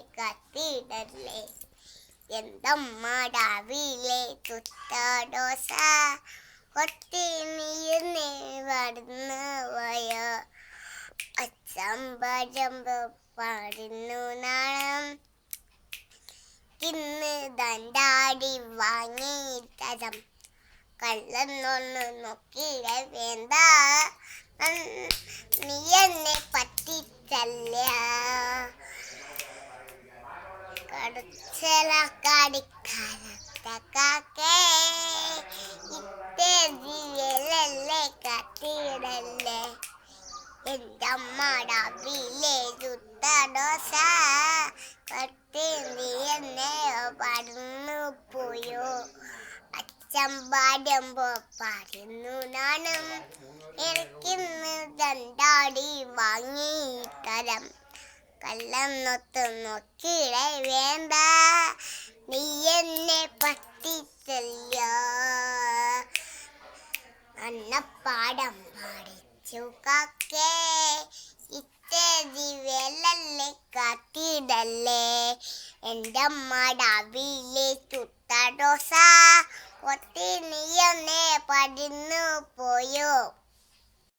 കത്തിടല്ലേ? എന്തമ്മ രാവിലെ തുത്താടോസ ഒത്തി നീ വരുന്ന വയ അച്ചമ്പഴമ്പ് പാടുന്നു നാണം. ഇന്ന് ദണ്ടാടി വാങ്ങി തരം. കള്ളന്നൊന്ന് നോക്കിയിട വേണ്ട. നീ എന്നെ പറ്റിച്ചല്ല? കടച്ചല കാടിക്കാരത്തക്കാക്കേ ഇത്തേതിയലല്ലേ കത്തിയിടല്ലേ. എന്റെ അമ്മടവിലെ ചുട്ടടോസ കത്തി നീ എന്നെ പറന്നു പോയോ? അച്ഛൻ പാടുമ്പോ പറയുന്നു നാണം. എനിക്കിന്ന് തണ്ടാടി വാങ്ങി തരം. കള്ളം നൊത്ത് നോക്കിയിടേ വേണ്ട. നീ എന്നെ പറ്റിച്ചല്ലോ. അന്നപ്പാടം പാടിച്ചു കാക്കേ. ഇത്തേതി വേലല്ലേ കാത്തിടല്ലേ. എന്റെ മടവിലെ ചുട്ട ഡോസ. ഒത്തിരി നീ എന്നെ പടിന്നു പോയോ?